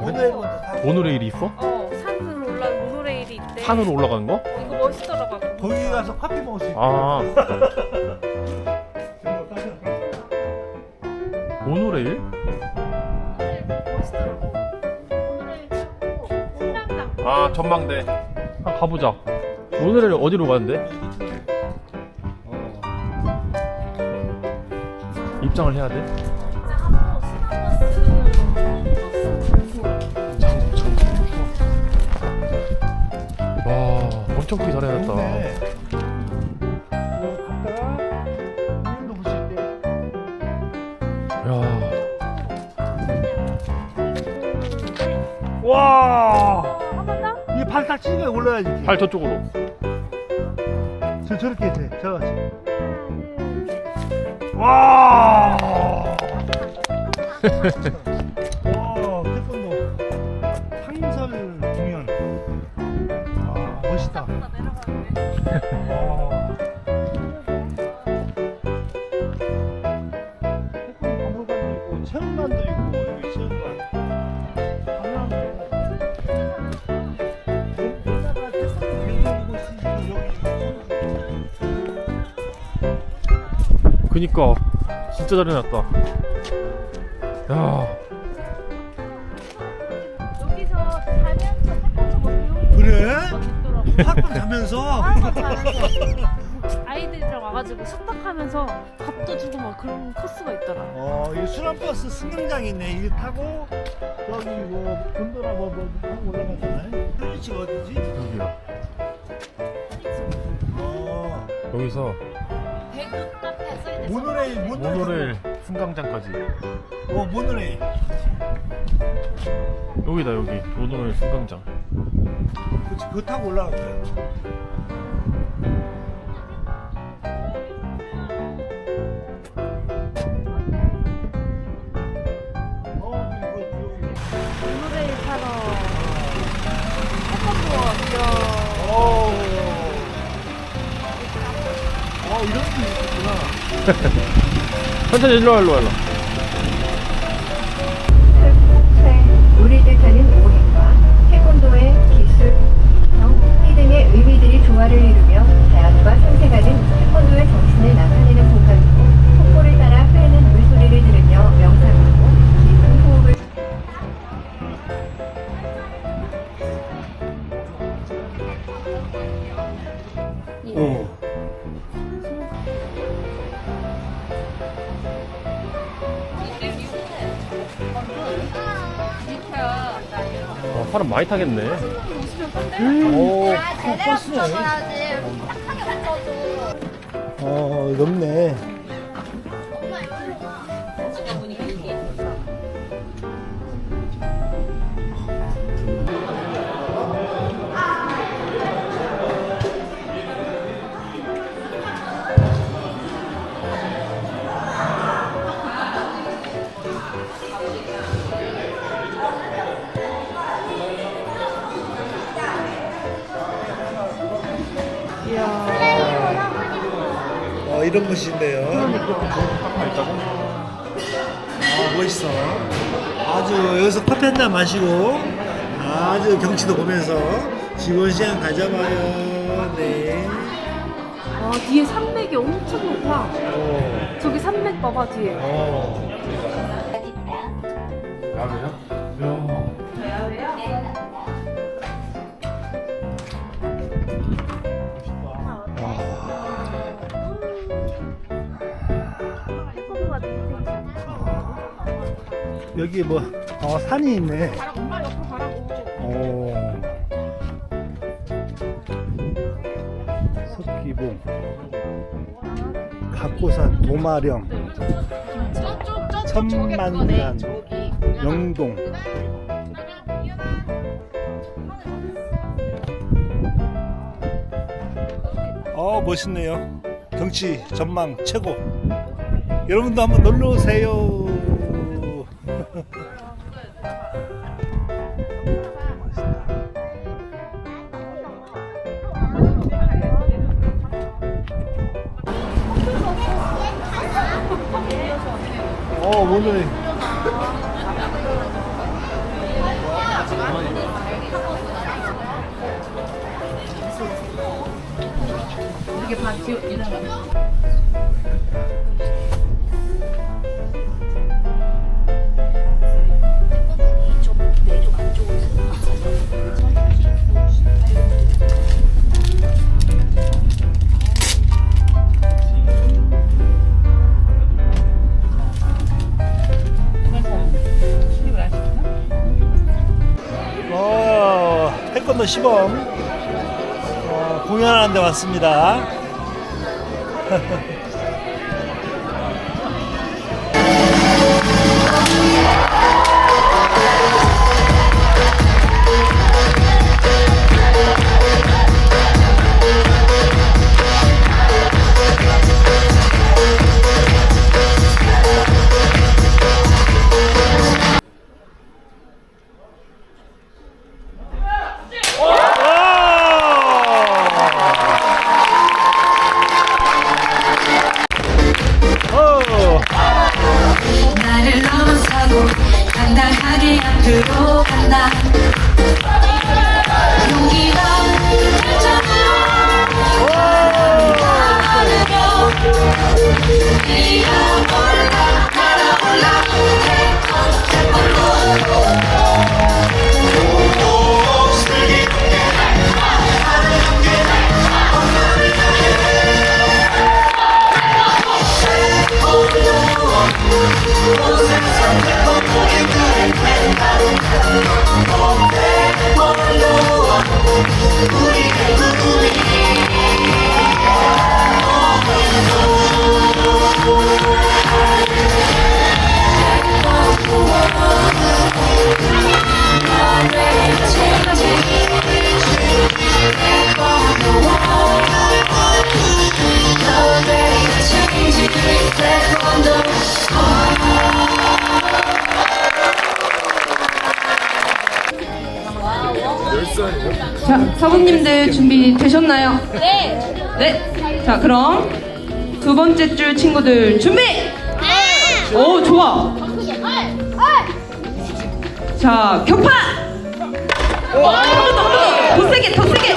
모노레일 먼저 타고 모노레일 이 있어? 어 산으로 올라 모노레일이 있대. 산으로 올라가는 거? 어, 이거 멋있더라고. 거기 가서 커피 먹을 수 있고 아 모노레일? 멋있더라고. 모노레일 타고 신당당. 아 전망대 한번 가보자 모노레일 어디로 가는데? 입장을 해야 돼? 엄청 크게 잘 해놨다 때야 와! 한번 더? 이게 발딱 치니까 올라야지. 이렇게. 발 저쪽으로 저 저렇게 해. 저같이. 와! 와, 멋있다. 박물관도 있고 체험관도 있고 여기 체험관. 곳이 여기. 그니까 진짜 잘 해놨다 야 여기서 자면서 뭐 배우는 그래? 학교 가면서 아, 자면서 아이들이랑 와가지고 숙박하면서 밥도 주고 막 그런 코스가 있더라. 어, 이 수란버스 승강장 있네. 이거 타고 저기 뭐 곤도라 뭐, 뭐 타고 올라가잖아요. 플리치가 어디지? 여기야 어, 여기서 배그 카페 써있네. 모노레일, 모노레일. 모노레일 승강장까지 어, 모노레일. 여기다 여기 모노레일 승강장 그치, 그거 타고 올라갈 거야. 어, 이거 여기. 모노레일 타러 태권도 왔죠. 어, 어, 이런 게 있구나. 천천히 일로 와 일로 와 일로 와. 우리들 타는 오행과 태권도의 등의 의미들이 조화를 이루며 자연과 생생하는 태권도의 정신을 나타내는 공간이고 폭포를 따라 흐르는 물소리를 들으며 명상하고 깊은 호흡을 어. 어, 사람 많이 타겠네 오, 그 버스네. 어, 넓네. 어, 이런 곳이 있네요. 아, 멋있어. 아주 여기서 커피 한 잔 마시고 아주 경치도 보면서 지원 시간 가져봐요. 네. 와 뒤에 산맥이 엄청 높아. 어. 저기 산맥 봐봐 뒤에. 어. 태권도 여기 뭐 어, 산이 있네. 가라고 엄마 옆으로 가라고. 오. 석기봉, 각고산, 도마령, 저쪽 저쪽 천만산, 영동. 어 멋있네요. 경치 전망 최고. 여러분도 한번 놀러 오세요. 어, 원래. 이게 다 기억, 이런 거. 시범 어, 공연하는 데 왔습니다. 자, 사부님들 준비 되셨나요? 네. 네. 자, 그럼 두 번째 줄 친구들 준비. 오, 좋아. 자, 격파. 한번 더, 한번 더. 더 세게, 더 세게.